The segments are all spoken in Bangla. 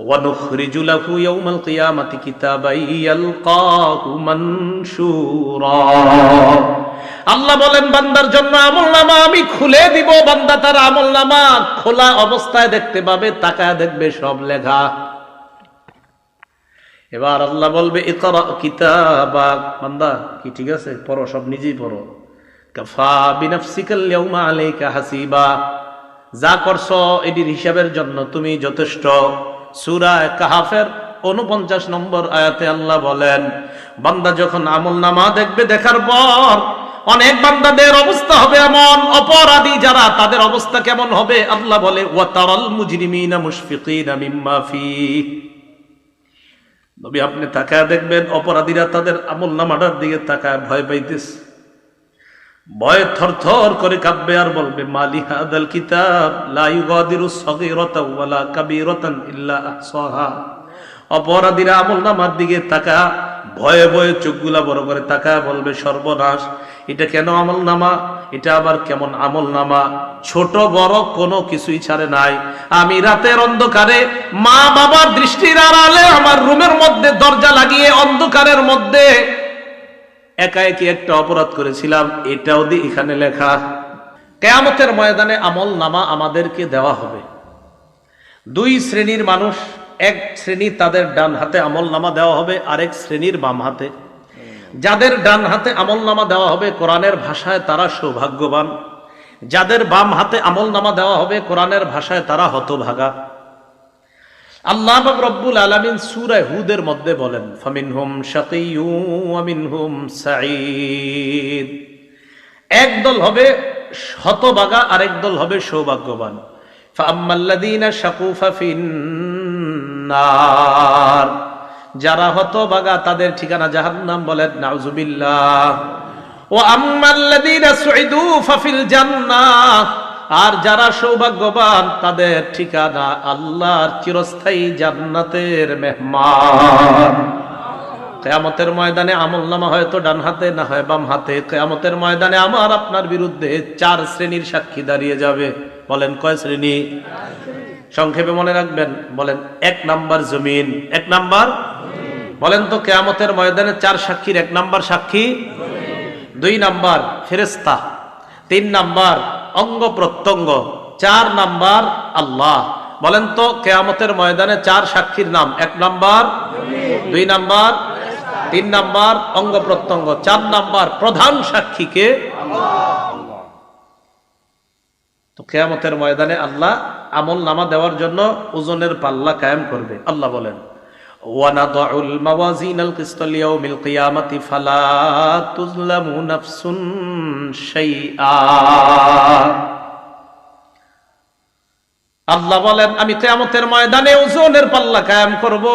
ونخرج له يوم القيامة كتابا يلقاه منشورا আল্লাহ বলেন বান্দার জন্য আমল নামা আমি খুলে দিব বান্দা তার আমল নামা খোলা অবস্থায় দেখতে পাবে তাকায় দেখবে সব লেখা এবার আল্লাহ বলবে ইকরা কিতাবা বান্দা কি ঠিক আছে পড়ো সব নিজেই পড়ো কাফা বিনাফসিকাল ইয়াউমা আলাইকা হাসিবা যা করছো এটির হিসাবের জন্য তুমি যথেষ্ট সূরা কাহাফের উনপঞ্চাশ নম্বর আয়াতে আল্লাহ বলেন, বান্দা যখন আমল নামা দেখবে, দেখার পর অনেক বান্দাদের অবস্থা হবে এমন, অপরাধী যারা, তাদের অবস্থা কেমন হবে? আল্লাহ বলে ওয়াতারাল মুজরিমিনা মুশফিকিনা মিম্মা নবী আপনি তাকায় দেখবেন, অপরাধীরা তাদের আমল নামাটার দিকে তাকায় ভয় পাইতেছে। ভয় থরথর করে কাঁপবে আর বলবে অপরাধীরা আমল নামার দিকে তাকা ভয়ে ভয়ে চোখগুলা বড় করে তাকায়, বলবে, সর্বনাশ, এটা কেন আমল নামা? এটা আবার কেমন আমল নামা? ছোট, বড় কোনো কিছুই ছাড়ে নাই। আমি রাতের অন্ধকারে মা বাবার দৃষ্টির আড়ালে আমার রুমের মধ্যে দরজা লাগিয়ে অন্ধকারের মধ্যে একা একই একটা অপরাধ করেছিলাম, এটাও দিয়ে এখানে লেখা, কেয়ামতের ময়দানে আমল নামা আমাদেরকে দেওয়া হবে। দুই শ্রেণির মানুষ, এক শ্রেণি তাদের ডান হাতে আমল নামা দেওয়া হবে, আরেক শ্রেণির বাম হাতে। যাদের ডান হাতে আমল নামা দেওয়া হবে, কোরআনের ভাষায় তারা সৌভাগ্যবান। যাদের বাম হাতে আমল নামা দেওয়া হবে, কোরআনের ভাষায় তারা হতভাগা। আল্লাহ রব্বুল আলামিন সূরা হুদের মধ্যে বলেন, ফামিনহুম শাকিয়্যু ওয়া মিনহুম সাঈদ। এক দল হবে হতভাগা আরেক দল হবে সৌভাগ্যবান। ফাআম্মাল্লাযীনা শাকু ফাফিন্নার যারা হতভাগা তাদের ঠিকানা জাহান্নাম বলেন, নাউজুবিল্লাহ। ও আম্মাল্লাযীনা সুইদু ফাফিল জান্নাহ আর যারা সৌভাগ্যবান, তাদের ঠিকানা আল্লাহর চিরস্থায়ী জান্নাতের মেহমান। কেয়ামতের ময়দানে আমল নামা হয়তো ডান হাতে, না হয় বাম হাতে। কেয়ামতের ময়দানে আমার আপনার বিরুদ্ধে চার শ্রেণির সাক্ষী দাঁড়িয়ে যাবে। বলেন কয় শ্রেণি? সংক্ষেপে মনে রাখবেন, বলেন এক নাম্বার জমিন, এক নাম্বার বলেন তো কেয়ামতের ময়দানে চার সাক্ষীর এক নাম্বার সাক্ষী? দুই নাম্বার ফেরেস্তা তিন নাম্বার, অঙ্গ প্রত্যঙ্গ। চার নাম্বার, আল্লাহ। বলেন তো, কেয়ামতের ময়দানে চার সাক্ষীর নাম, এক নাম্বার, দুই নাম্বার, তিন নাম্বার, অঙ্গ প্রত্যঙ্গ। চার নাম্বার, প্রধান সাক্ষীকে তো কেয়ামতের ময়দানে আল্লাহ আমল নামা দেওয়ার জন্য ওজনের পাল্লা কায়েম করবে। আল্লাহ বলেন ونضع الموازين القسط ليوم القيامة فلا تظلم نفس شيئا আল্লাহ বলেন আমি কেয়ামতের ময়দানে ওজনের পাল্লা কায়েম করব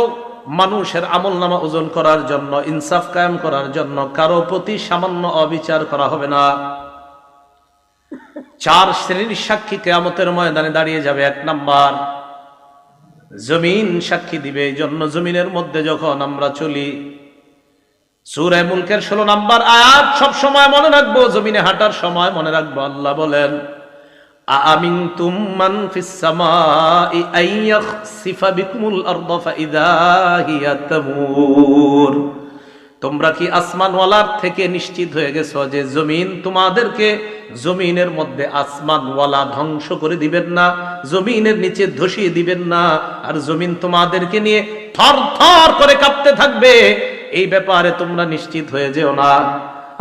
মানুষের আমল নামা ওজন করার জন্য ইনসাফ কায়েম করার জন্য কারো প্রতি সামান্য অবিচার করা হবে না চার শ্রেণীর সাক্ষী কেয়ামতের ময়দানে দাঁড়িয়ে যাবে এক নাম্বার জমিন সাক্ষী দিবে, এই জন্য জমিনের মধ্যে যখন আমরা চলি সুরায় মুলকের ষোলো নাম্বার আয়াত সব সময় মনে রাখব, জমিনে হাঁটার সময় মনে রাখব, আল্লাহ বলেন আমিন তুমান ফিসামাই আইয়াখসিফা বিকুমুল আরদ ফাইদা হিয়া তামুর। তোমরা কি আসমানওয়ালার থেকে নিশ্চিত হয়ে গেছো যে জমিন তোমাদেরকে জমিনের মধ্যে আসমানওয়ালা ধ্বংস করে দিবেন না, জমিনের নিচে ধসিয়ে দিবেন না, আর জমিন তোমাদেরকে নিয়ে থর থর করে কাঁপতে থাকবে। এই ব্যাপারে তোমরা নিশ্চিত হয়ে যেও না।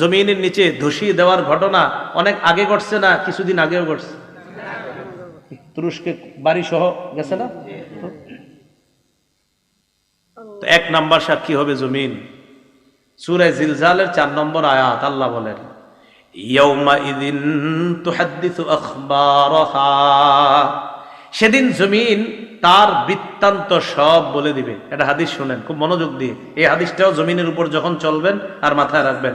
জমিনের নিচে ধসিয়ে দেওয়ার ঘটনা অনেক আগে ঘটছে না, কিছুদিন আগেও ঘটছে। তুরস্কে বাড়ি সহ গেছে না? এক নাম্বার সাক্ষী হবে জমিন। সুরে জিলজালের চার নম্বর আয়াত, আল্লাহ বলেন সেদিন জমিন তার বৃত্তান্ত সব বলে দিবে। এটা হাদিস শুনেন, খুব মনোযোগ দিয়ে। এই হাদিসটাও জমিনের উপর যখন চলবেন আর মাথায় রাখবেন।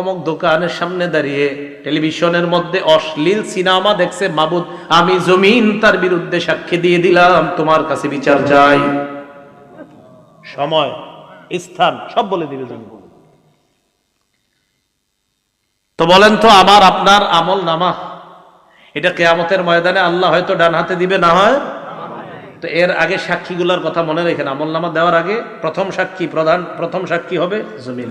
অমক দোকানের সামনে দাঁড়িয়ে টেলিভিশনের মধ্যে অশ্লীল সিনেমা দেখছে মাবুদ। আমি জমিন তার বিরুদ্ধে সাক্ষী দিয়ে দিলাম তোমার কাছে বিচার যাই সময় স্থান সব বলে দিবে তো বলেন তো আমার আপনার আমল নামা। এটা কেয়ামতের ময়দানে আল্লাহ হয়তো ডান হাতে দিবে না হয়? তো এর আগে সাক্ষীগুলোর কথা মনে রেখেন। আমল নামা দেওয়ার আগে প্রথম সাক্ষী প্রধান প্রথম সাক্ষী হবে জমিন।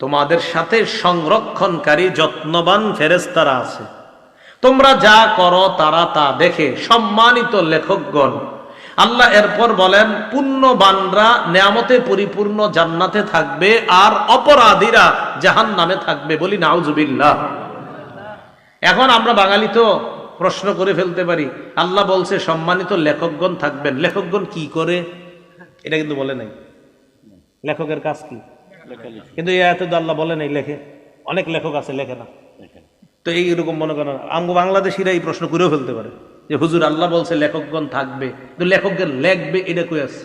তোমাদের সাথে সংরক্ষণকারী, যত্নবান ফেরেস্তারা আছে। তোমরা যা করো তারা তা দেখে সম্মানিত লেখকগণ, আল্লাহ এরপর বলেন, পুণ্যবানরা নেয়ামতে পরিপূর্ণ জান্নাতে থাকবে আর অপরাধীরা জাহান নামে থাকবে বলি নাউজুবিল্লাহ। এখন আমরা বাঙালি তো প্রশ্ন করে ফেলতে পারি, আল্লাহ বলছে সম্মানিত লেখকগণ থাকবেন। লেখকগণ কি করে? এটা কিন্তু বলে নাই। লেখকের কাজ কি? কিন্তু এই আয়াতে তো আল্লাহ বলে নাই লেখে। অনেক লেখক আছে লেখে না। তো এইরকম মনে করেন আমগো বাংলাদেশিরা এই প্রশ্ন করেও ফেলতে পারে। যে হুজুর আল্লাহ বলছে লেখকগণ থাকবে তো লেখকগণ লেখবে এটা কই আছে?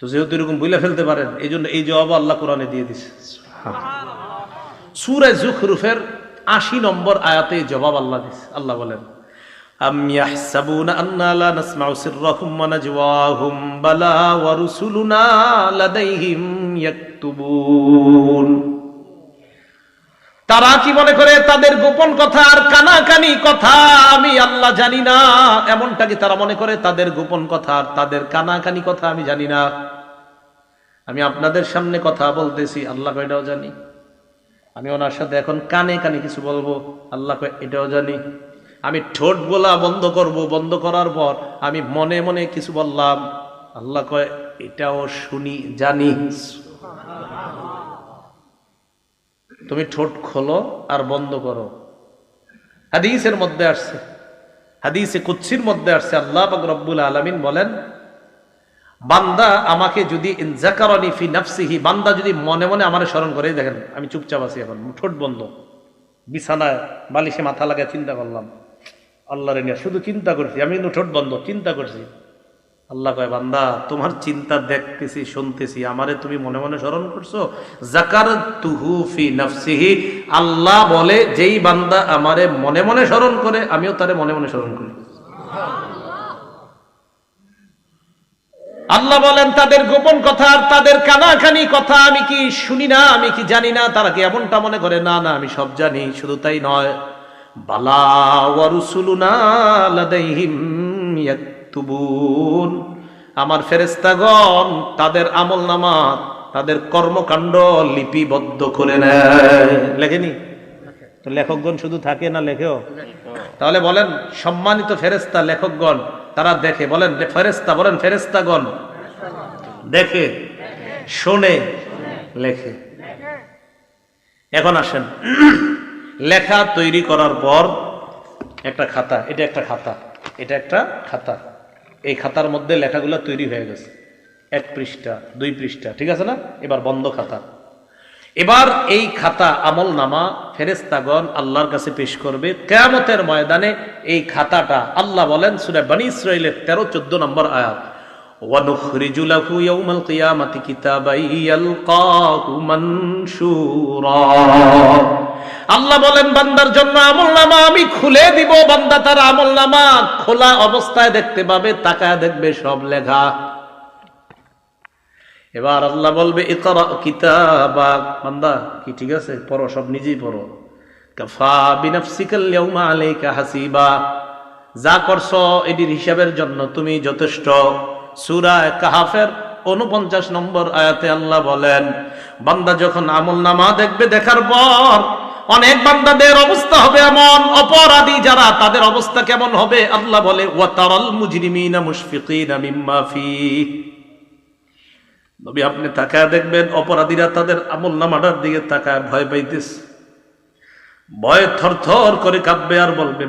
তো যেহেতু এরকম বইলে ফেলতে পারেন এই জন্য এই জবাব আল্লাহ কোরআনে দিয়ে দিছে। সুরে জুখরুফের আশি নম্বর আয়াতে জবাব আল্লাহ দিছে আল্লাহ বলেন أم يحسبون أنا لا نسمع سرهم ونجواهم بلى ورسلنا لديهم يكتبون তারা কি মনে করে তাদের গোপন কথা আর কানাকানি কথা আমি আল্লাহ জানি না এমনটা কি তারা মনে করে তাদের গোপন কথা আর তাদের কানাকানি কথা আমি জানি না আমি আপনাদের সামনে কথা বলতেছি আল্লাহ এটাও জানি আমি ওনার সাথে এখন কানে কানে কিছু বলবো আল্লাহ কয় এটাও জানি আমি ঠোঁট গোলা বন্ধ করব, বন্ধ করার পর আমি মনে মনে কিছু বললাম। আল্লাহ কয়, এটাও শুনি, জানি। তুমি ঠোঁট খোলো আর বন্ধ করো। হাদিসের মধ্যে আসছে, হাদিসে কুচ্ছির মধ্যে আসছে। আল্লাহ রব্বুল আলমিন বলেন, বান্দা আমাকে যদি ফি নাফসিহি, বান্দা যদি মনে মনে আমার স্মরণ করে, দেখেন আমি চুপচাপ আছি এখন, ঠোঁট বন্ধ। বিছানায় বালিশে মাথা লাগায় চিন্তা করলাম। আল্লাহরে নিয়ে শুধু চিন্তা করছি, আমি কিন্তু ঠোঁট বন্ধ, চিন্তা করছি। আল্লাহ কয়, বান্দা, তোমার চিন্তা দেখতেছি, শুনতেছি, আমারে তুমি মনে মনে স্মরণ করছ? জাকার তুহু ফি নাফসিহি, আল্লাহ বলে, যেই বান্দা আমারে মনে মনে স্মরণ করে, আমিও তারে মনে মনে স্মরণ করি। আল্লাহ বলেন, তাদের গোপন কথা আর তাদের কানাকানি কথা আমি কি শুনি না, আমি কি জানি না, তারা কি এমনটা মনে করে? না না, আমি সব জানি, শুধু তাই নয়। বালা আমার ফেরেস্তাগণ তাদের আমল নামা, তাদের কর্মকাণ্ড লিপিবদ্ধ করে নেয়। লেখেনি? তো লেখকগণ শুধু থাকে না লেখেও? তাহলে বলেন, সম্মানিত ফেরেস্তা লেখকগণ, তারা দেখে। বলেন ফেরেস্তা বলেন ফেরেস্তাগণ দেখে, শোনে, লেখে। এখন আসেন। লেখা তৈরি করার পর একটা খাতা, এটা একটা খাতা, এটা একটা খাতা। এই খাতার মধ্যে লেখাগুলো তৈরি হয়ে গেছে। এক পৃষ্ঠা, দুই পৃষ্ঠা, ঠিক আছে না? এবার বন্ধ খাতা। এবার এই খাতা আমল নামা ফেরেস্তাগণ আল্লাহর কাছে পেশ করবে। কেয়ামতের ময়দানে এই খাতাটা আল্লাহ বলেন, সুরে বানি ইসরাইলের তেরো, চোদ্দ নম্বর আয়াত। وَنُخْرِجُ لَهُ يَوْمَ الْقِيَامَةِ كِتَابًا يَلْقَاهُ مَنشُورًا আল্লাহ বলেন বান্দার জন্য আমল নামা আমি খুলে দিব বান্দা তার আমল নামা খোলা অবস্থায় দেখতে পাবে তাকায় দেখবে সব লেখা এবার আল্লাহ বলবে ইকরা কিতাবা বান্দা কি ঠিক আছে পড়ো সব নিজেই পড়ো কাফা বিনাফসিকাল ইয়াউমা আলাইকা হাসিবা যা করছো এটির হিসাবের জন্য তুমি যথেষ্ট সূরা কাহাফের উনপঞ্চাশ নম্বর আয়াতে আল্লাহ বলেন, বান্দা যখন আমল নামা দেখবে, দেখার পর অনেক বান্দাদের অবস্থা হবে এমন, অপরাধী যারা, তাদের অবস্থা কেমন হবে? আল্লাহ বলে আপনি তাকায় দেখবেন, অপরাধীরা তাদের আমল নামাটার দিকে তাকায় ভয় পাইতেছে। ভয় থরথর করে কাঁপবে আর বলবে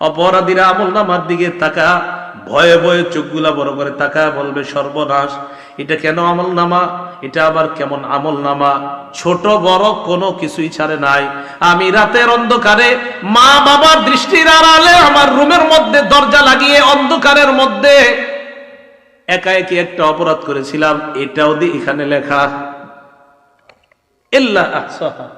অপরাধীরা আমল নামার দিকে তাকা, ভয়ে ভয়ে চোখগুলা বড় করে তাকায়, বলবে, সর্বনাশ, এটা কেন আমল নামা? এটা আবার কেমন আমল নামা? ছোট বড় কোনো কিছুই ছাড়ে নাই। আমি রাতের অন্ধকারে মা বাবার দৃষ্টির আড়ালে আমার রুমের মধ্যে দরজা লাগিয়ে অন্ধকারের মধ্যে একা একই একটা অপরাধ করেছিলাম, এটাও দি এখানে লেখা। আহসাহা।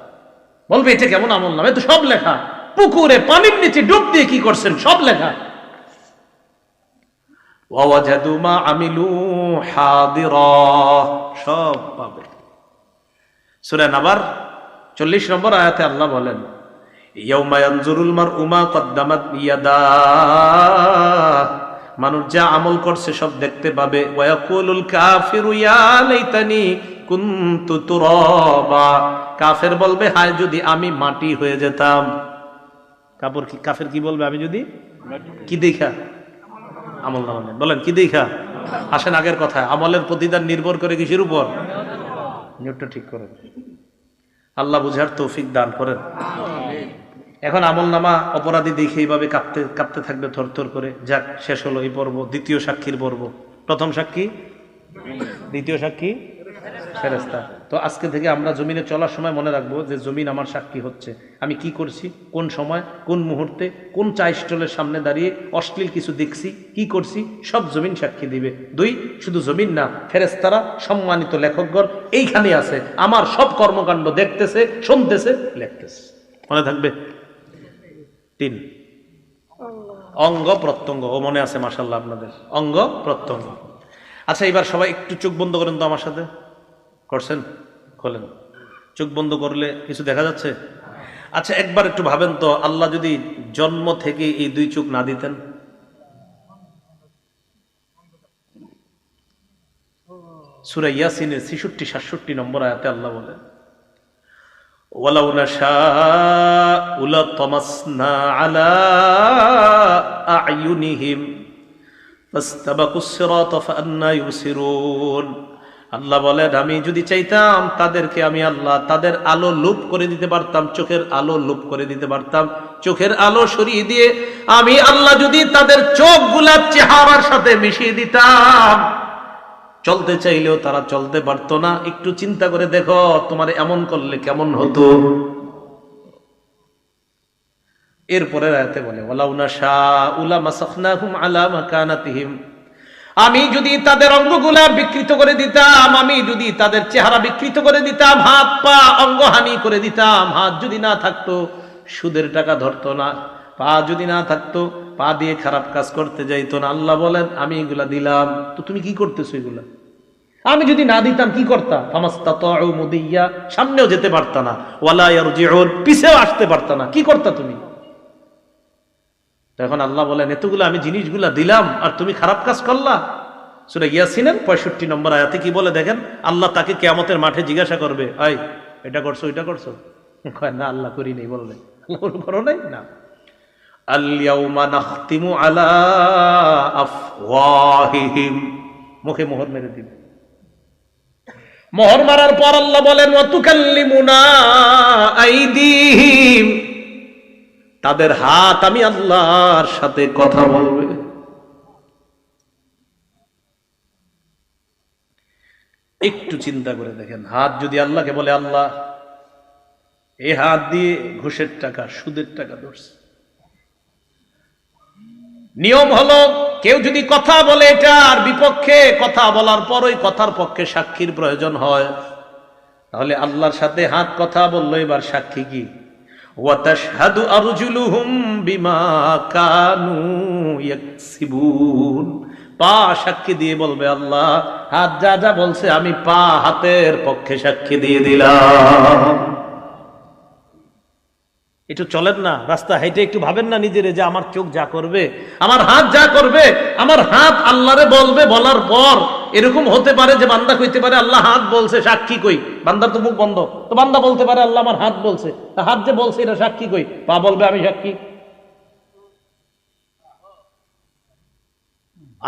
বলবে, এটা কেমন আমল নামা? তো সব লেখা। পুকুরে পানির নিচে ডুব দিয়ে কি করছেন? সব লেখা। সব পাবে। সূরা নাবার 40 নম্বর আয়াতে আল্লাহ বলেন মানুষ যা আমল করছে সব দেখতে পাবে। ওয়াকুলুল কাফিরু ইয়া লাইতানি কুনতু তুরাবা। কাফের বলবে হায় যদি আমি মাটি হয়ে যেতাম। কাপড় কি কাফের কি বলবে আমি যদি? কি দেখা? আমল নামা বলেন কি দেখা? আসেন আগের কথা আমলের প্রতিদান নির্ভর করে কিসের উপর? ঠিক করেন। আল্লাহ বুঝার তৌফিক দান করেন। এখন আমল নামা অপরাধী দেখে এইভাবে কাঁপতে কাঁপতে থাকবে থর থরথর করে। যাক, শেষ হলো এই পর্ব। দ্বিতীয় সাক্ষীর পর্ব। প্রথম সাক্ষী? দ্বিতীয় সাক্ষী? ফেরেস্তা তো আজকে থেকে আমরা জমিনে চলার সময় মনে রাখব যে জমিন আমার সাক্ষী হচ্ছে। আমি কি করছি? কোন সময়? কোন মুহূর্তে? কোন চা স্টলের সামনে দাঁড়িয়ে অশ্লীল কিছু দেখছি? কি করছি? সব জমিন সাক্ষী দিবে। দুই, শুধু জমিন না ফেরেস্তারা সম্মানিত লেখকগণ এইখানে আছে। আমার সব কর্মকাণ্ড দেখতেছে, শুনতেছে, লেখতেছে। মনে থাকবে? তিন। অঙ্গ প্রত্যঙ্গ ও মনে আছে মাসাল্লাহ আপনাদের? অঙ্গ প্রত্যঙ্গ। আচ্ছা এবার সবাই একটু চোখ বন্ধ করেন তো আমার সাথে। করছেন? খোলেন। চোখ বন্ধ করলে কিছু দেখা যাচ্ছে? আচ্ছা একবার একটু ভাবেন তো আল্লাহ যদি জন্ম থেকে এই দুই চোখ না দিতেন? সুরা ইয়াসিনের ছিষট্টি সাতষট্টি নম্বর আয়াতে আল্লাহ বলেন ولو نشاء لطمسنا على أعينهم فاستبقوا الصراط فأنا يبصرون আল্লাহ বলেন আমি যদি চাইতাম তাদেরকে আমি আল্লাহ তাদের আলো লোপ করে দিতে পারতাম চোখের আলো লোপ করে দিতে পারতাম চোখের আলো সরিয়ে দিয়ে আমি আল্লাহ যদি তাদের চোখ গুলার চেহারার সাথে মিশিয়ে দিতাম চলতে চাইলেও তারা চলতে পারতো না। একটু চিন্তা করে দেখো, তোমার এমন করলে কেমন হতো? এরপরে রাতে বলে আমি যদি তাদের অঙ্গগুলা বিকৃত করে দিতাম, আমি যদি তাদের চেহারা বিকৃত করে দিতাম, হাত পা অঙ্গহানি করে দিতাম, হাত যদি না থাকতো, সুদের টাকা ধরতো না। পা যদি না থাকতো, পা দিয়ে খারাপ কাজ করতে যাইতো না। আল্লাহ বলেন, আমি এগুলা দিলাম। তো তুমি কি করতেছো এগুলা? আমি যদি না দিতাম, কি করতাম সামনেও যেতে পারতা না। ওয়ালা ইয়ারজিউন, পিছেও আসতে পারতা না। কি করতা তুমি? এখন আল্লাহ বলেন, এতগুলো আমি জিনিসগুলা দিলাম, আর তুমি খারাপ কাজ করলা? সুরে ইয়াসিনের পঁয়ষট্টি নম্বর আয়াতে কি বলে দেখেন? আল্লাহ তাকে কেয়ামতের মাঠে জিজ্ঞাসা করবে, আই, এটা করছ এটা করছ? না, আল্লাহ করি নেই, বললে। আল্লাহ করো নাই? না। মুখে মোহর মেরে দিবে। মোহর মারার পর আল্লাহ বলেন তাদের হাত আমি আল্লাহর সাথে কথা বলবে। একটু চিন্তা করে দেখেন, হাত যদি আল্লাহকে বলে, আল্লাহ, এ হাত দিয়ে ঘুষের টাকা, সুদের টাকা ধরছে। নিয়ম হলো, কেউ যদি কথা বলে এটার বিপক্ষে কথা বলার পর ওই কথার পক্ষে সাক্ষীর প্রয়োজন হয়। তাহলে আল্লাহর সাথে হাত কথা বলল, এবার সাক্ষী কি? পা সাক্ষী দিয়ে বলবে, আল্লাহ, হাত যা যা বলছে, আমি পা হাতের পক্ষে সাক্ষী দিয়ে দিলাম। একটু চলেন না, রাস্তা হাইটে একটু ভাবেন না নিজেরে যে আমার চোখ যা করবে, আমার হাত যা করবে, আমার হাত আল্লাহরে বলবে বলার পর এরকম হতে পারে যে বান্দা কইতে পারে, আল্লাহ হাত বলছে, সাক্ষী কই? বান্দার তো মুখ বন্ধ। তো বান্দা বলতে পারে, আল্লাহ আমার হাত বলছে। হাত যে বলছে, এটা সাক্ষী কই? পা বলবে, আমি সাক্ষী।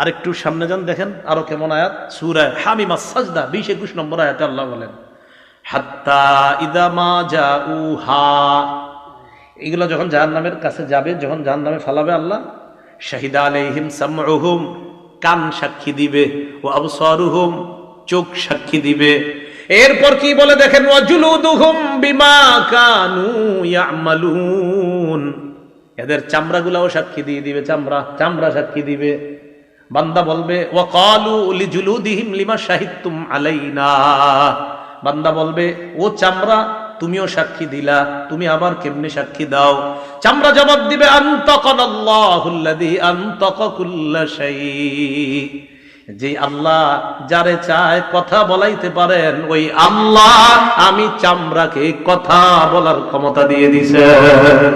আর একটু সামনে যান, দেখেন আরও কেমন আয়াত। সুরায় হামিমা সাজদা বিশ একুশ নম্বর আয়াতে আল্লাহ বলেন, হাত্তা ইদামা যা উহা এগুলো যখন জাহান্নামের কাছে যাবে, যখন জাহান্নামে ফালাবে আল্লাহ, শাহিদা আলাইহিম সামউহুম, কান সাক্ষী দিবে, ও আবসারুহুম, চোখ সাক্ষী দিবে। এরপর কি বলে দেখেন ওয়াজুলুদুহুম বিমা কানু এদের চামড়াগুলাও সাক্ষী দিয়ে দিবে, চামড়া চামড়া সাক্ষী দিবে। বান্দা বলবে ওয়াকালু লিজুলুদিহিম লিমা শাহিদতুম আলাইনা। বান্দা বলবে, ও চামড়া তুমিও সাক্ষী দিলা, তুমি আবার কেমনে সাক্ষী দাও? চামড়া জবাব দিবে যে আল্লাহ যারে চায় কথা বলাইতে পারেন, ওই আল্লাহ আমি চামড়াকে কথা বলার ক্ষমতা দিয়ে দিছেন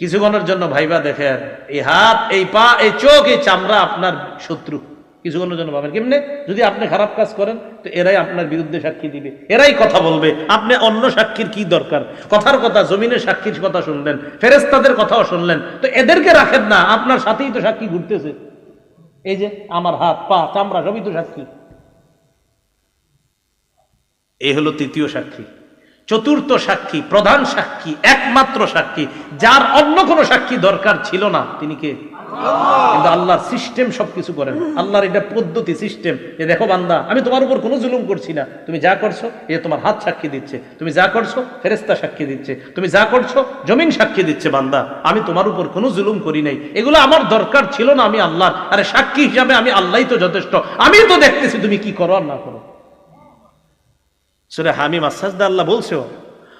কিছুক্ষণের জন্য ভাইবা দেখেন, এই হাত, এই পা, এই চোখ, এই চামড়া আপনার শত্রু। কিছুক্ষণের জন্য ভাবেন। কেমনে? যদি আপনি খারাপ কাজ করেন, তো এরাই আপনার বিরুদ্ধে সাক্ষী দিবে। এরাই কথা বলবে। আপনি অন্য সাক্ষীর কি দরকার? কথার কথা, জমিনের সাক্ষীর কথা শুনলেন ফেরেস্তাদের কথাও শুনলেন। তো এদেরকে রাখেন না, আপনার সাথেই তো সাক্ষী ঘুরতেছে। এই যে আমার হাত, পা, চামড়া, সবই তো সাক্ষী। এই হলো তৃতীয় সাক্ষী। চতুর্থ সাক্ষী, প্রধান সাক্ষী, একমাত্র সাক্ষী। যার অন্য কোনো সাক্ষী দরকার ছিল না, তিনি কে? কিন্তু আল্লাহর সিস্টেম সবকিছু করেন। আল্লাহর এটা পদ্ধতি সিস্টেম যে দেখো বান্দা, আমি তোমার উপর কোনো জুলুম করছি না। তুমি যা করছ, এ তোমার হাত সাক্ষী দিচ্ছে। তুমি যা করছ ফেরেস্তা সাক্ষী দিচ্ছে। তুমি যা করছ, জমিন সাক্ষী দিচ্ছে বান্দা। আমি তোমার উপর কোনো জুলুম করি নাই। এগুলো আমার দরকার ছিল না আমি আল্লাহর। আরে সাক্ষী হিসাবে আমি আল্লাহই তো যথেষ্ট। আমি তো দেখতেছি তুমি কি করো আর না করো। সুরে হামিম আসাজদা আল্লাহ বলছো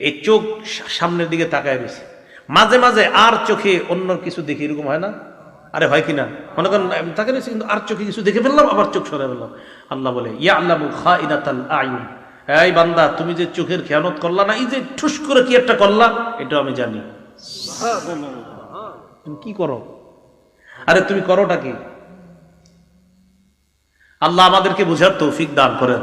এই চোখ সামনের দিকে তাকায় বেশি। মাঝে মাঝে আর চোখে অন্য কিছু দেখি এরকম হয় না? আরে হয় কিনা মনে করেন তাকে কিন্তু আর চোখে কিছু দেখে ফেললাম আবার চোখ সরে ফেললাম। আল্লাহ বলে ইয়া আল্লাহ খা ইনাতাল আইন এই বান্দা তুমি যে চোখের খেয়ানত করলা না এই যে ঠুস করে কি একটা করলা এটা আমি জানি। তুমি কি করো? আরে তুমি করোটা কি? আল্লাহ আমাদেরকে বুঝার তৌফিক দান করেন।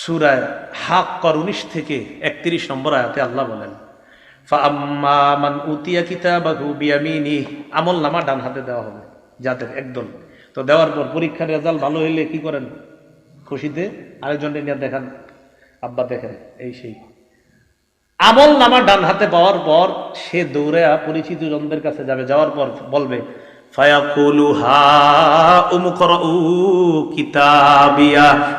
সুরায় হাক কর উনিশ থেকে একত্রিশ নম্বর আয়াতে আল্লাহ বলেন ফাম্মা মান উতিয়া কিতাবাহু বিয়ামিনি আমল নামা ডান হাতে দেওয়া হবে, যাদের একদল। তো দেওয়ার পর পরীক্ষার রেজাল্ট ভালো হইলে কি করেন? খুশিতে আরেকজনকে নিয়ে দেখান, আব্বা দেখেন, এই সেই। আমল নামা ডান হাতে পাওয়ার পর সে দৌড়ে পরিচিত জনদের কাছে যাবে, যাওয়ার পর বলবে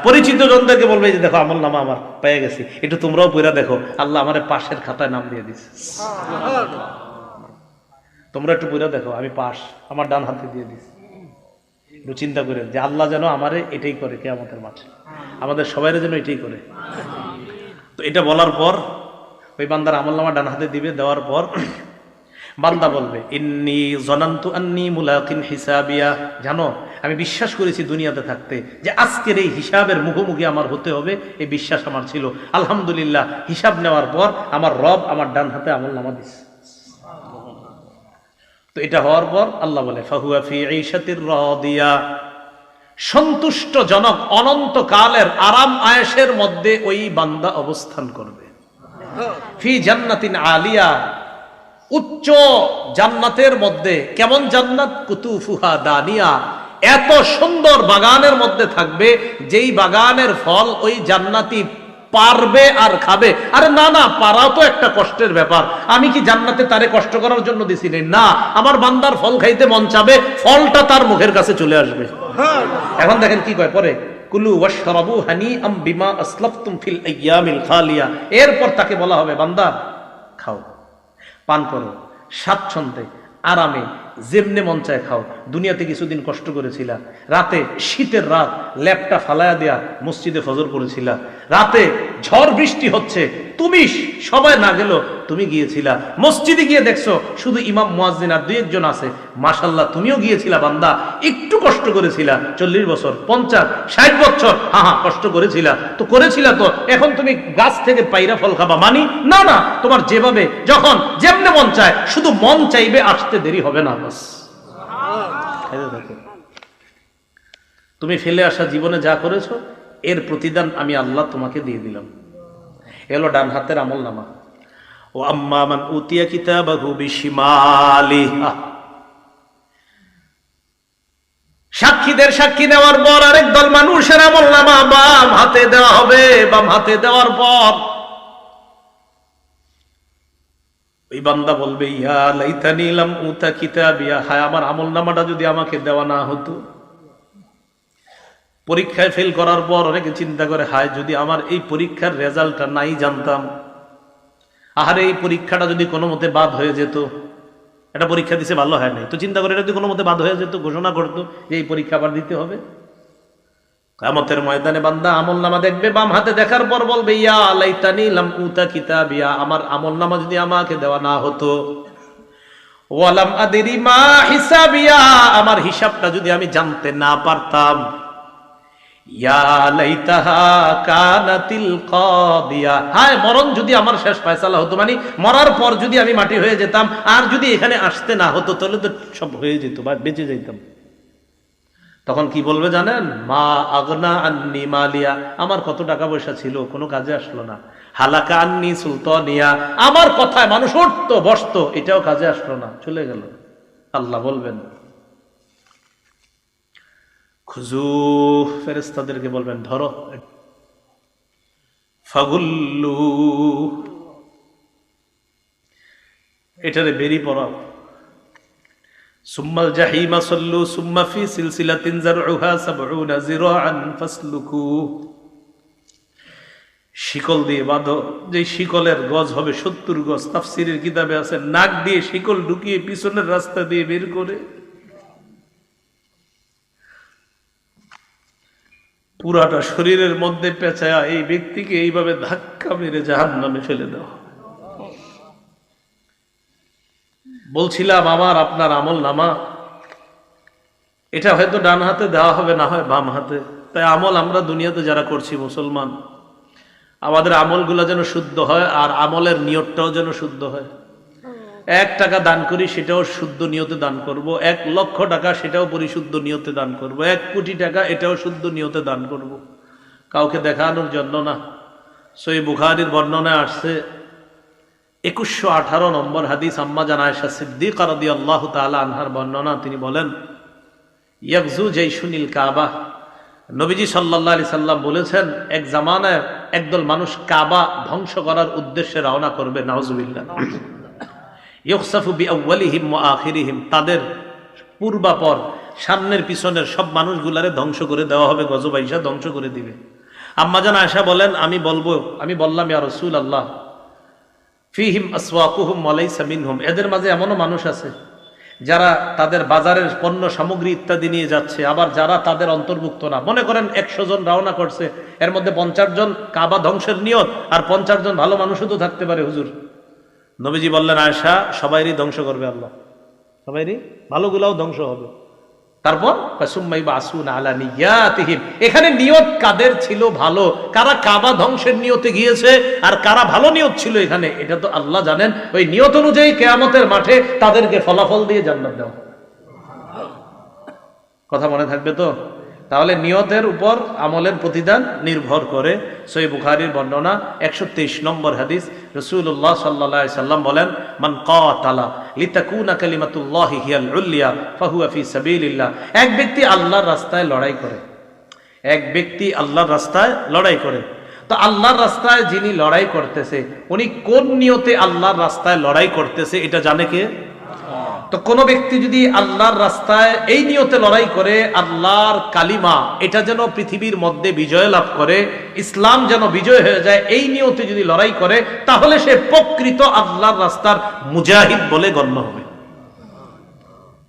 পরিচিত জনদেরকে বলবে যে দেখো আমল নামা আমার, পেয়ে গেছি। একটু তোমরাও পইরা দেখো, আল্লাহ আমার পাশের খাতায় নাম দিয়ে দিছে। তোমরা একটু পইরা দেখো, আমি পাশ, আমার ডান হাতে দিয়ে দিছি। চিন্তা করে, যে আল্লাহ যেন আমারে এটাই করে কে আমাদের মাঠে। আমাদের সবাই যেন এটাই করে। তো এটা বলার পর, ওই বান্দার আমল নামা ডান হাতে দিবে, দেওয়ার পর বান্দা বলবে, ইন্নি জনান্তু আন্নি মুলাকিন হিসাবিয়া। জানো, আমি বিশ্বাস করেছি দুনিয়াতে থাকতে যে আজকের এই হিসাবের মুখোমুখি আমার হতে হবে, এই বিশ্বাস আমার ছিল। আলহামদুলিল্লাহ, হিসাব নেওয়ার পর আমার রব আমার ডান হাতে আমল নামা দিচ্ছে তো এটা হওয়ার পর আল্লাহ বলে, ফাহুয়া ফি ঈশাতির রাদিয়া। সন্তুষ্টজনক অনন্ত কালের আরাম আয়েশের মধ্যে ওই বান্দা অবস্থান করবে। ফি জান্নাতিন আলিয়া। উচ্চ জান্নাতের মধ্যে, কেমন জান্নাত? কুতুফুহা দানিয়া। এত সুন্দর বাগানের মধ্যে থাকবে, যেই বাগানের ফল ওই জান্নাতি পারবে আর খাবে। আরে না না, পারাও তো একটা কষ্টের ব্যাপার। আমি কি জান্নাতে তারে কষ্ট করার জন্য দিছিলি না? আমার বান্দার ফল খাইতে মন চাবে, ফলটা তার মুখের কাছে চলে আসবে। এখন দেখেন কি কয়, পরে, কুলু ওয়াশরাবু হানি আম বিমা আসলাফতুম ফিল আইয়ামিল খালিয়া। এরপর তাকে বলা হবে, বান্দা, খাও। পান করো, স্বাচ্ছন্দ্যে, আরামে, যেমনে মন চায় খাও। দুনিয়াতে কিছুদিন কষ্ট করেছিলা। রাতে শীতের রাত ল্যাপটা ফালায়া দেয়া মসজিদে ফজর করেছিলা। রাতে ঝড় বৃষ্টি হচ্ছে। তুমি সবাই না গেল তুমি গিয়েছিলা। মসজিদে গিয়ে দেখছ শুধু ইমাম মুয়াজ্জিন আর দুই একজন আছে। মাশাল্লাহ তুমিও গিয়েছিলা বান্দা। একটু কষ্ট করেছিলা। চল্লিশ বছর পঞ্চাশ ষাট বছর। হ্যাঁ হ্যাঁ কষ্ট করেছিলা। তো করেছিলা তো। এখন তুমি গাছ থেকে পাইরা ফল খাবা। মানি না না তোমার যেভাবে যখন যেমনে মন চায় শুধু মন চাইবে আসতে দেরি হবে না বাস। তুমি ফেলে আসা জীবনে যা করেছ এর প্রতিদান আমি আল্লাহ তোমাকে দিয়ে দিলাম। এলো ডান হাতের আমল নামা। ও আম্মা উতিয়া কিতাবাহু সাক্ষীদের সাক্ষী নেওয়ার পর আরেক দল মানুষের আমল নামা বাম হাতে দেওয়া হবে, বাম হাতে দেওয়ার পর ওই বান্দা বলবে, ইয়া লাইতানি লাম উতা কিতাবিয়া। হায়, আমার আমল নামাটা যদি আমাকে দেওয়া না হতো। পরীক্ষায় ফেল করার পর অনেকে চিন্তা করে, হায়, যদি আমার এই পরীক্ষার রেজাল্টটা নাই জানতাম। আহারে, এই পরীক্ষাটা যদি কোনো মতে বাদ হয়ে যেত এটা পরীক্ষা দিছে ভালো হয় নাই। তো চিন্তা করে এটা যদি কোনো মতে বাদ হয়ে যেত, ঘোষণা করতো যে এই পরীক্ষা আবার দিতে হবে। কামতের ময়দানে বান্দা আমল নামা দেখবে, বাম হাতে দেখার পর বলবে, ইয়া লাইতানি লাম উতা কিতাবিয়া। আমার আমল নামা যদি আমাকে দেওয়া না হতো ওয়ালাম আদেরি মা হিসাবিয়া। আমার হিসাবটা যদি আমি জানতে না পারতাম হায়, মরণ যদি আমার শেষ ফয়সালা হতো মানে মরার পর যদি আমি মাটি হয়ে যেতাম, আর যদি এখানে আসতে না হতো, তাহলে তো সব হয়ে যেত বা বেঁচে যেতাম তখন কি বলবে জানেন? মা আগনা আন্নি মালিয়া। আমার কত টাকা পয়সা ছিল, কোনো কাজে আসলো না। হালাকা আন্নি সুলতানিয়া। আমার কথায় মানুষ উঠতো, বসতো, এটাও কাজে আসলো না, চলে গেল। আল্লাহ বলবেন খুজু ফেরেস্তাদেরকে বলবেন, ধরো। ফাগুল্লু। এটারে পড়াও। সুম্মাল জাহিমা সল্লু সুম্মা ফি সিলসিলাতিন জারউহা সাবউনা জিরাআন ফাসলুকু। শিকল দিয়ে বাঁধো। যে শিকলের গজ হবে সত্তর গজ, তাফসিরের কিতাবে আছে, নাক দিয়ে শিকল ঢুকিয়ে পিছনের রাস্তা দিয়ে বের করে। পুরাটা শরীরের মধ্যে পেঁচায়া এই ব্যক্তিকে এইভাবে ধাক্কা মেরে জাহান নামে ফেলে দেওয়া বলছিলাম, আমার, আপনার আমল নামা। এটা হয়তো ডান হাতে দেওয়া হবে, না হয় বাম হাতে। তাই আমল আমরা দুনিয়াতে যারা করছি, মুসলমান, আমাদের আমলগুলো যেন শুদ্ধ হয় আর আমলের নিয়তটাও যেন শুদ্ধ হয়। এক টাকা দান করি, সেটাও শুদ্ধ নিয়তে দান করব। এক লক্ষ টাকা, সেটাও পরিশুদ্ধ নিয়তে দান করব। এক কোটি টাকা, এটাও শুদ্ধ নিয়তে দান করব। কাউকে দেখানোর জন্য না। সই বুখারির বর্ণনায় আসছে, একুশশো আঠারো নম্বর হাদিস আম্মা জানায়শা সিদ্দিক রাদি আল্লাহ তালা আনহার বর্ণনা, তিনি বলেন ইয়াকজু সুনীল কাবা। নবীজি সাল্লাহ আলি সাল্লাম বলেছেন, এক জামানায় একদল মানুষ কাবা ধ্বংস করার উদ্দেশ্যে রওনা করবে নওয়াজুবিল্লাহ আখিরিহিম, তাদের পূর্বাপর, সামনের পিছনের সব মানুষগুলারে ধ্বংস করে দেওয়া হবে গজবাইশা ধ্বংস করে দিবে। আম্মাজান আয়সা বলেন, আমি বলব, আমি বললাম, ইয়া রসুল আল্লাহ ফিহিম আসওয়াকুহুম ওয়ালাইসা মিনহুম, এদের মাঝে এমনও মানুষ আছে, যারা তাদের বাজারের পণ্য, সামগ্রী ইত্যাদি নিয়ে যাচ্ছে, আবার যারা তাদের অন্তর্ভুক্ত না। মনে করেন একশো জন রওনা করছে, এর মধ্যে পঞ্চাশ জন কাবা ধ্বংসের নিয়ত, আর পঞ্চাশ জন ভালো মানুষও তো থাকতে পারে, হুজুর। নবীজি বললেন আয়সা সবাইরই ধ্বংস করবে আল্লাহ। সবাইরই? ভালোগুলাও ধ্বংস হবে। তারপর এখানে নিয়ত কাদের ছিল ভালো? কারা কাবা ধ্বংসের নিয়তে গিয়েছে আর কারা ভালো নিয়ত ছিল এখানে? এটা তো আল্লাহ জানেন। ওই নিয়ত অনুযায়ী কেয়ামতের মাঠে তাদেরকে ফলাফল দিয়ে জান্নাত দেওয়া। কথা মনে থাকবে তো? তাহলে নিয়তের উপর আমলের প্রতিদান নির্ভর করে। সই বুখারির বর্ণনা, একশো তেইশ নম্বর হাদিস রসুল্লাহ সাল্লা সাল্লাম বলেন, মান কালা লিতাকুনা কালিমাতুল্লাহি হিয়াল উল্লিয়া ফাহুয়া ফি সাবিলিল্লাহ। এক ব্যক্তি আল্লাহর রাস্তায় লড়াই করে। এক ব্যক্তি আল্লাহর রাস্তায় লড়াই করে। তো আল্লাহর রাস্তায় যিনি লড়াই করতেছে, উনি কোন নিয়তে আল্লাহর রাস্তায় লড়াই করতেছে, এটা জানে কে? তো কোন ব্যক্তি যদি আল্লাহর রাস্তায় এই নিয়তে লড়াই করে, আল্লাহর কালিমা, এটা যেন পৃথিবীর মধ্যে বিজয় লাভ করে, ইসলাম যেন বিজয় হয়ে যায়, এই নিয়তে যদি লড়াই করে, তাহলে সে প্রকৃত আল্লাহর রাস্তার মুজাহিদ বলে গণ্য হবে।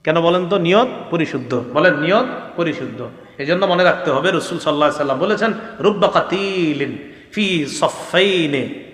কেন বলেন তো? নিয়ত পরিশুদ্ধ। বলেন, নিয়ত পরিশুদ্ধ। এই জন্য মনে রাখতে হবে, রসুল সাল্লাহ সাল্লাম বলেছেন রুব্বা কাতিলিন ফি সফাইনে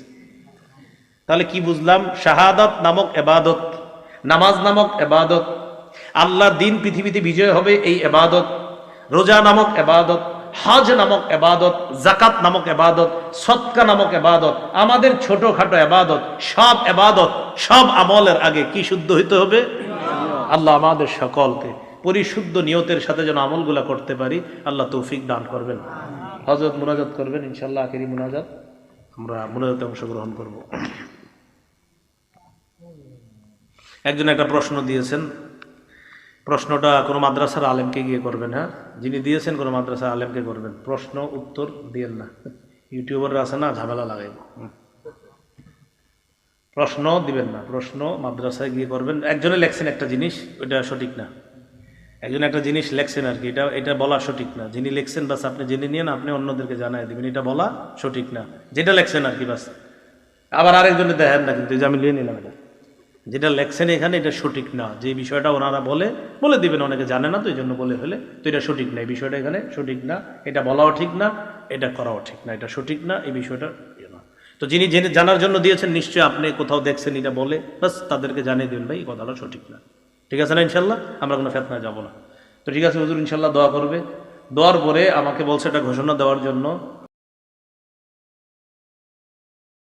তাহলে কি বুঝলাম? শাহাদাত নামক এবাদত, নামাজ নামক এবাদত, আল্লাহ দিন পৃথিবীতে বিজয় হবে এই এবাদত, রোজা নামক এবাদত, হজ নামক এবাদত জাকাত নামক এবাদত সৎকা নামক এবাদত, আমাদের ছোটখাটো এবাদত, সব এবাদত, সব আমলের আগে কি শুদ্ধ হইতে হবে? আল্লাহ আমাদের সকলকে পরিশুদ্ধ নিয়তের সাথে যেন আমলগুলা করতে পারি, আল্লাহ তৌফিক দান করবেন। হজরত মুনাজাত করবেন ইনশাল্লাহ আখেরি মুনাজাত, আমরা মুনাজাতে অংশগ্রহণ করব। একজন একটা প্রশ্ন দিয়েছেন। প্রশ্নটা কোনো মাদ্রাসার আলেমকে গিয়ে করবেন হ্যাঁ? যিনি দিয়েছেন কোনো মাদ্রাসার আলেমকে করবেন। প্রশ্ন, উত্তর দিয়েন না। ইউটিউবার আছে না, ঝামেলা লাগাইব। প্রশ্ন দিবেন না। প্রশ্ন মাদ্রাসায় গিয়ে করবেন। একজনে লেখছেন একটা জিনিস, ওইটা সঠিক না। একজন একটা জিনিস লেখছেন আর কি, এটা এটা বলা সঠিক না। যিনি লিখছেন, বাস আপনি জেনে নিয়ে আপনি অন্যদেরকে জানাই দিবেন। এটা বলা সঠিক না। যেটা লেখছেন আর কি, বাস। আবার আরেকজনে দেখেন না কিন্তু আমি লিয়ে নিলাম এটা। যেটা লেখছেন এখানে, এটা সঠিক না। যে বিষয়টা ওনারা বলে বলে দিবেন, অনেকে জানে না তো এই জন্য বলে ফেলে তো এটা সঠিক না, এই বিষয়টা এখানে সঠিক না। এটা বলাও ঠিক না, এটা করাও ঠিক না, এটা সঠিক না, এই বিষয়টা ইয়ে না। তো যিনি জেনে, জানার জন্য দিয়েছেন, নিশ্চয়ই আপনি কোথাও দেখছেন, এটা বলে, বাস তাদেরকে জানিয়ে দেবেন, ভাই, এই কথাটা সঠিক না। ঠিক আছে না, ইনশাল্লাহ? আমরা কোনো ফেতনায় যাব না। তো ঠিক আছে, হুজুর, ইনশাল্লাহ দোয়া করবে। দোয়ার পরে আমাকে বলছে এটা ঘোষণা দেওয়ার জন্য